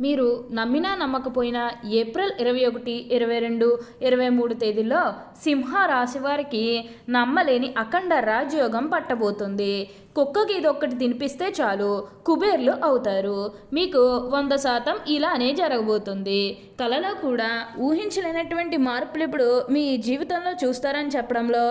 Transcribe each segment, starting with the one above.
మీరు నమ్మినా నమ్మకపోయినా ఏప్రిల్ ఇరవై ఒకటి ఇరవై రెండు ఇరవై మూడు తేదీల్లో సింహ రాశి వారికి నమ్మలేని అఖండ రాజయోగం పట్టబోతుంది. కుక్కకి ఇదొక్కటి తినిపిస్తే చాలు కుబేర్లు అవుతారు. మీకు వంద శాతం ఇలానే జరగబోతుంది. కళలో కూడా ఊహించలేనటువంటి మార్పులు ఇప్పుడు మీ జీవితంలో చూస్తారని చెప్పడంలో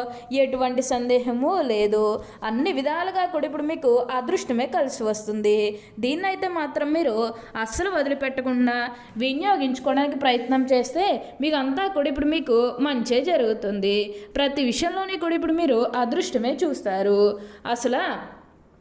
ఎటువంటి సందేహము లేదు. అన్ని విధాలుగా కూడా ఇప్పుడు మీకు అదృష్టమే కలిసి వస్తుంది. దీన్నైతే మాత్రం మీరు అస్సలు వదిలిపెట్టకుండా వినియోగించుకోవడానికి ప్రయత్నం చేస్తే మీకు అంతా కూడా ఇప్పుడు మీకు మంచే జరుగుతుంది. ప్రతి విషయంలోనే కూడా ఇప్పుడు మీరు అదృష్టమే చూస్తారు. అసలు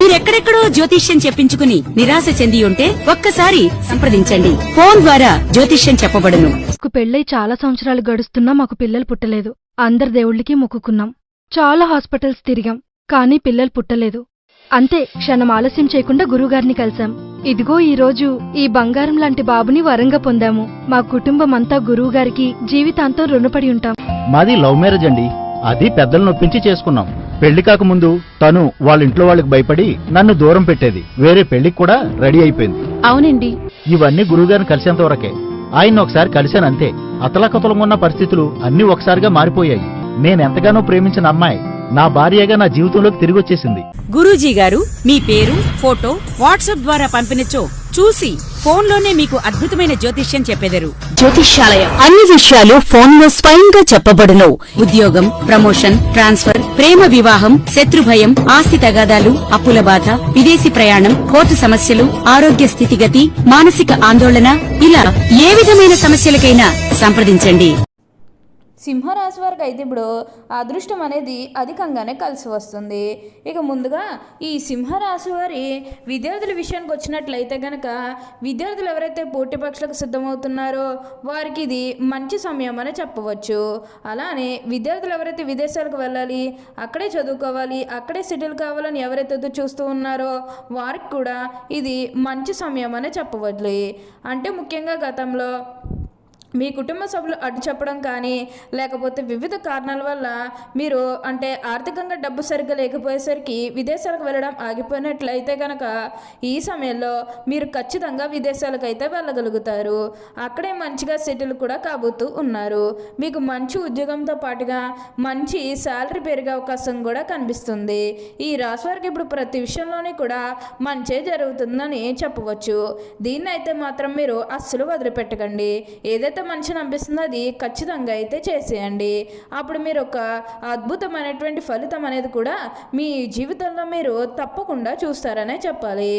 మీరెక్కడెక్కడో జ్యోతిష్యం చెప్పించుకుని నిరాశ చెంది ఉంటే ఒక్కసారి సంప్రదించండి. ఫోన్ ద్వారా జ్యోతిష్యం చెప్పబడును. మాకు పెళ్ళై చాలా సంవత్సరాలు గడుస్తున్నా మాకు పిల్లలు పుట్టలేదు. అందరి దేవుళ్ళకి మొక్కుకున్నాం. చాలా హాస్పిటల్స్ తిరిగాం కానీ పిల్లలు పుట్టలేదు. అంతే క్షణం ఆలస్యం చేయకుండా గురువుగారిని కలిశాం. ఇదిగో ఈ రోజు ఈ బంగారం లాంటి బాబుని వరంగా పొందాము. మా కుటుంబం అంతా గురువుగారికి జీవితాంతం రుణపడి ఉంటాం. మాది లవ్ మ్యారేజ్ అండి. అది పెద్దలు నొప్పించి చేసుకున్నాం. పెళ్ళి కాకముందు తను వాళ్ళ ఇంట్లో వాళ్ళకి భయపడి నన్ను దూరం పెట్టేది. వేరే పెళ్ళికి కూడా రెడీ అయిపోయింది. అవునండి. ఇవన్నీ గురువుగారిని కలిసేంత వరకే. ఆయన ఒకసారి కలిశాను అంతే అతలకతలంగా ఉన్న పరిస్థితులు అన్ని ఒకసారిగా మారిపోయాయి. నేనెంతగానో ప్రేమించిన అమ్మాయి నా భార్యగా నా జీవితంలోకి తిరిగి వచ్చేసింది గురూజీ గారు మీ పేరు ఫోటో వాట్సాప్ ద్వారా పంపినచో చూసి ఫోన్లోనే మీకు అద్భుతమైన జ్యోతిష్యం చెప్పెదరు. జ్యోతిష్యాలయం. అన్ని విషయాలు ఫోన్లో స్వయంగా చెప్పబడును. ఉద్యోగం ప్రమోషన్ ట్రాన్స్ఫర్ ప్రేమ వివాహం శత్రుభయం ఆస్తి తగాదాలు అప్పుల బాధ విదేశీ ప్రయాణం కోర్టు సమస్యలు ఆరోగ్య స్థితిగతి మానసిక ఆందోళన ఇలా ఏ విధమైన సమస్యలకైనా సంప్రదించండి. సింహరాశి వారికి అయితే ఇప్పుడు అదృష్టం అనేది అధికంగానే కలిసి వస్తుంది. ఇక ముందుగా ఈ సింహరాశి వారి విద్యార్థుల విషయానికి వచ్చినట్లయితే కనుక విద్యార్థులు ఎవరైతే పోటీ పక్షులకు సిద్ధమవుతున్నారో వారికి ఇది మంచి సమయం అని చెప్పవచ్చు. అలానే విద్యార్థులు ఎవరైతే విదేశాలకు వెళ్ళాలి అక్కడే చదువుకోవాలి అక్కడే సెటిల్ కావాలని ఎవరైతే చూస్తూ ఉన్నారో వారికి కూడా ఇది మంచి సమయం అని చెప్పవచ్చు అంటే ముఖ్యంగా గతంలో మీ కుటుంబ సభ్యులు అడ్డు చెప్పడం కానీ లేకపోతే వివిధ కారణాల వల్ల మీరు అంటే ఆర్థికంగా డబ్బు సరిగ్గా లేకపోయేసరికి విదేశాలకు వెళ్ళడం ఆగిపోయినట్లయితే కనుక ఈ సమయంలో మీరు ఖచ్చితంగా విదేశాలకు అయితే వెళ్ళగలుగుతారు. అక్కడే మంచిగా సెటిల్ కూడా కాబోతూ ఉన్నారు. మీకు మంచి ఉద్యోగంతో పాటుగా మంచి శాలరీ పెరిగే అవకాశం కూడా కనిపిస్తుంది. ఈ రాశి వారికి ఇప్పుడు ప్రతి విషయంలోనే కూడా మంచే జరుగుతుందని చెప్పవచ్చు. దీన్ని అయితే మాత్రం మీరు అస్సలు వదిలిపెట్టకండి. ఏదైతే మంచి అనిపిస్తుందో అది ఖచ్చితంగా అయితే చేసేయండి. అప్పుడు మీరు ఒక అద్భుతమైనటువంటి ఫలితం అనేది కూడా మీ జీవితంలో మీరు తప్పకుండా చూస్తారనే చెప్పాలి.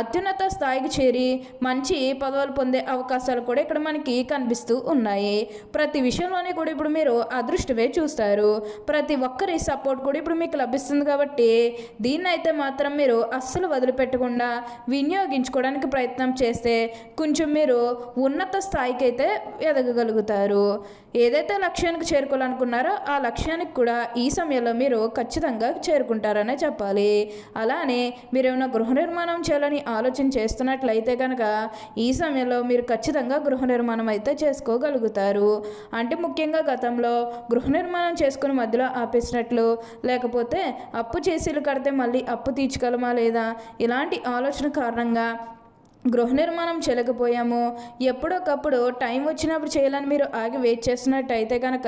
అత్యున్నత స్థాయికి చేరి మంచి పదవులు పొందే అవకాశాలు కూడా ఇక్కడ మనకి కనిపిస్తూ ఉన్నాయి. ప్రతి విషయంలోనే కూడా ఇప్పుడు మీరు అదృష్టమే చూస్తారు. ప్రతి ఒక్కరి సపోర్ట్ కూడా ఇప్పుడు మీకు లభిస్తుంది కాబట్టి దీన్ని అయితే మాత్రం మీరు అస్సలు వదిలిపెట్టకుండా వినియోగించుకోవడానికి ప్రయత్నం చేస్తే కొంచెం మీరు ఉన్నత స్థాయికి అయితే ఎదగగలుగుతారు. ఏదైతే లక్ష్యానికి చేరుకోవాలనుకున్నారో ఆ లక్ష్యానికి కూడా ఈ సమయంలో మీరు ఖచ్చితంగా చేరుకుంటారనే చెప్పాలి. అలానే మీరు ఏమైనా గృహ నిర్మాణం చేయాలని ఆలోచన చేస్తున్నట్లయితే కనుక ఈ సమయంలో మీరు ఖచ్చితంగా గృహ నిర్మాణం అయితే చేసుకోగలుగుతారు. అంటే ముఖ్యంగా గతంలో గృహ నిర్మాణం చేసుకుని మధ్యలో ఆపేసినట్లు లేకపోతే అప్పు చేసేలు కడితే మళ్ళీ అప్పు తీర్చగలమా లేదా? ఇలాంటి ఆలోచన కారణంగా గృహ నిర్మాణం చేయలేకపోయాము ఎప్పుడొకప్పుడు టైం వచ్చినప్పుడు చేయాలని మీరు ఆగి వెయిట్ చేస్తున్నట్టయితే కనుక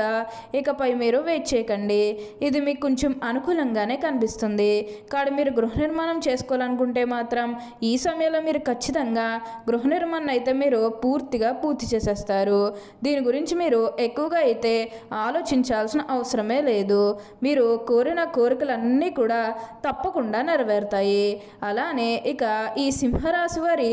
ఇకపై మీరు వెయిట్ చేయకండి. ఇది మీకు కొంచెం అనుకూలంగానే కనిపిస్తుంది. కాదు మీరు గృహ నిర్మాణం చేసుకోవాలనుకుంటే మాత్రం ఈ సమయంలో మీరు ఖచ్చితంగా గృహ నిర్మాణం అయితే మీరు పూర్తిగా పూర్తి చేసేస్తారు. దీని గురించి మీరు ఎక్కువగా అయితే ఆలోచించాల్సిన అవసరమే లేదు. మీరు కోరిన కోరికలన్నీ కూడా తప్పకుండా నెరవేరుతాయి. అలానే ఇక ఈ సింహరాశి వారి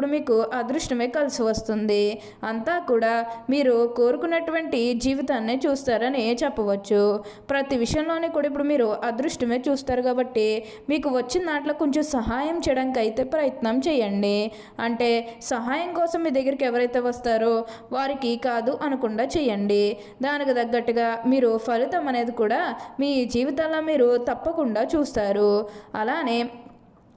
ఇప్పుడు మీకు అదృష్టమే కలిసి వస్తుంది. అంతా కూడా మీరు కోరుకున్నటువంటి జీవితాన్ని చూస్తారని చెప్పవచ్చు. ప్రతి విషయంలోనే కూడా ఇప్పుడు మీరు అదృష్టమే చూస్తారు కాబట్టి మీకు వచ్చిన దాంట్లో కొంచెం సహాయం చేయడానికి అయితే ప్రయత్నం చేయండి. అంటే సహాయం కోసం మీ దగ్గరికి ఎవరైతే వస్తారో వారికి కాదు అనకుండా చేయండి. దానికి తగ్గట్టుగా మీరు ఫలితం అనేది కూడా మీ జీవితంలో మీరు తప్పకుండా చూస్తారు. అలానే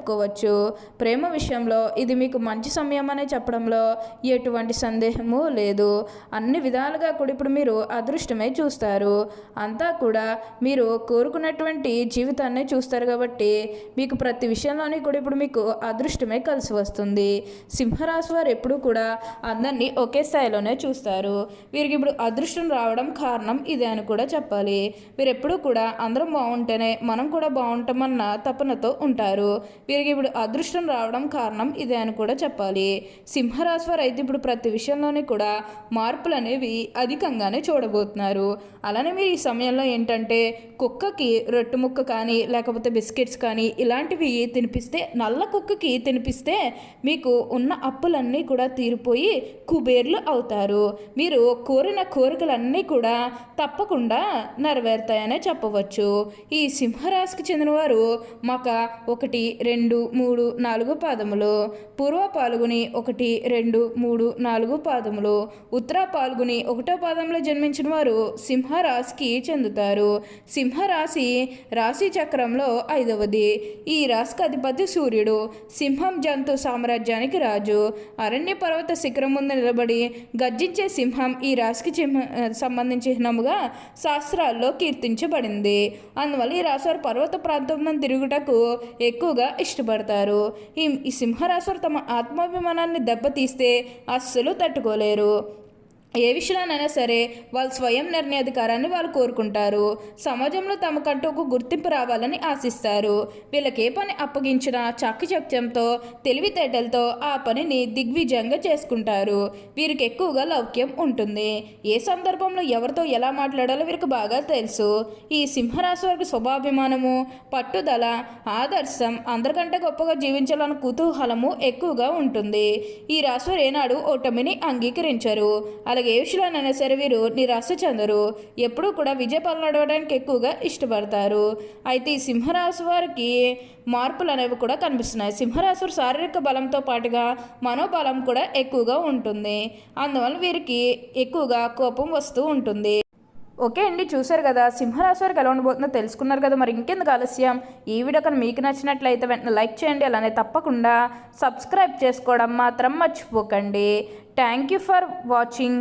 చెప్పుకోవచ్చు. ప్రేమ విషయంలో ఇది మీకు మంచి సమయం అనే చెప్పడంలో ఎటువంటి సందేహము లేదు. అన్ని విధాలుగా కూడా ఇప్పుడు మీరు అదృష్టమే చూస్తారు. అంతా కూడా మీరు కోరుకున్నటువంటి జీవితాన్ని చూస్తారు కాబట్టి మీకు ప్రతి విషయంలోని కూడా ఇప్పుడు మీకు అదృష్టమే కలిసి వస్తుంది. సింహరాశి వారు ఎప్పుడూ కూడా అందరినీ ఒకే స్థాయిలోనే చూస్తారు. వీరికి ఇప్పుడు అదృష్టం రావడం కారణం ఇదే అని కూడా చెప్పాలి. వీరు ఎప్పుడూ కూడా అందరం బాగుంటేనే మనం కూడా బాగుంటామన్న తపనతో ఉంటారు. వీరికి ఇప్పుడు అదృష్టం రావడం కారణం ఇదే అని కూడా చెప్పాలి. సింహరాశి వారు అయితే ఇప్పుడు ప్రతి విషయంలోనే కూడా మార్పులు అనేవి అధికంగానే చూడబోతున్నారు. అలానే మీరు ఈ సమయంలో ఏంటంటే కుక్కకి రొట్టె ముక్క కానీ లేకపోతే బిస్కెట్స్ కానీ ఇలాంటివి తినిపిస్తే నల్ల కుక్కకి తినిపిస్తే మీకు ఉన్న అప్పులన్నీ కూడా తీరిపోయి కుబేర్లు అవుతారు. మీరు కోరిన కోరికలన్నీ కూడా తప్పకుండా నెరవేరుతాయనే చెప్పవచ్చు. ఈ సింహరాశికి చెందినవారు మాక ఒకటి రెండు మూడు నాలుగు పాదములు. పూర్వ పాల్గొని ఒకటి రెండు మూడు నాలుగు పాదములు. ఉత్తర పాల్గొని ఒకటో పాదంలో జన్మించిన వారు సింహరాశికి చెందుతారు. సింహరాశి రాశి చక్రంలో ఐదవది. ఈ రాశికి అధిపతి సూర్యుడు. సింహం జంతు సామ్రాజ్యానికి రాజు. అరణ్య పర్వత శిఖరం ముందు నిలబడి గర్జించే సింహం ఈ రాశికి చిహ్ సంబంధించిన చిహ్నముగా శాస్త్రాల్లో కీర్తించబడింది. అందువల్ల ఈ రాశి వారు పర్వత ప్రాంతంలో తిరుగుటకు ఎక్కువగా ఇష్టపడతారు. ఈ ఈ తమ ఆత్మాభిమానాన్ని దెబ్బతీస్తే అస్సలు తట్టుకోలేరు. ఏ విషయంలోనైనా సరే వాళ్ళు స్వయం నిర్ణయాధికారాన్ని వాళ్ళు కోరుకుంటారు. సమాజంలో తమకంటూ ఒక గుర్తింపు రావాలని ఆశిస్తారు. వీళ్ళకి ఏ పని అప్పగించినా చాకచక్యంతో తెలివితేటలతో ఆ పనిని దిగ్విజయంగా చేసుకుంటారు. వీరికి ఎక్కువగా లౌక్యం ఉంటుంది. ఏ సందర్భంలో ఎవరితో ఎలా మాట్లాడాలో వీరికి బాగా తెలుసు. ఈ సింహరాశి వారికి స్వభాభిమానము పట్టుదల ఆదర్శం అందరికంటే గొప్పగా జీవించాలన్న కుతూహలము ఎక్కువగా ఉంటుంది. ఈ రాశి వారు ఏనాడు ఓటమిని అంగీకరించరు. అలా అలాగే ఏ విషయంలోనైనా సరే వీరు నిరాశ చెందరు. ఎప్పుడూ కూడా విజయపాలన నడవడానికి ఎక్కువగా ఇష్టపడతారు. అయితే ఈ సింహరాశి వారికి మార్పులు అనేవి కూడా కనిపిస్తున్నాయి. సింహరాశి శారీరక బలంతో పాటుగా మనోబలం కూడా ఎక్కువగా ఉంటుంది. అందువల్ల వీరికి ఎక్కువగా కోపం వస్తూ ఉంటుంది. ఓకే అండి చూసారు కదా? సింహరాశి వారికి ఎలా ఉండబోతుందో తెలుసుకున్నారు కదా? మరి ఇంకెందుకు ఆలస్యం? ఈ వీడియో కానీ మీకు నచ్చినట్లయితే వెంటనే లైక్ చేయండి. అలానే తప్పకుండా సబ్స్క్రైబ్ చేసుకోవడం మాత్రం మర్చిపోకండి. Thank you for watching.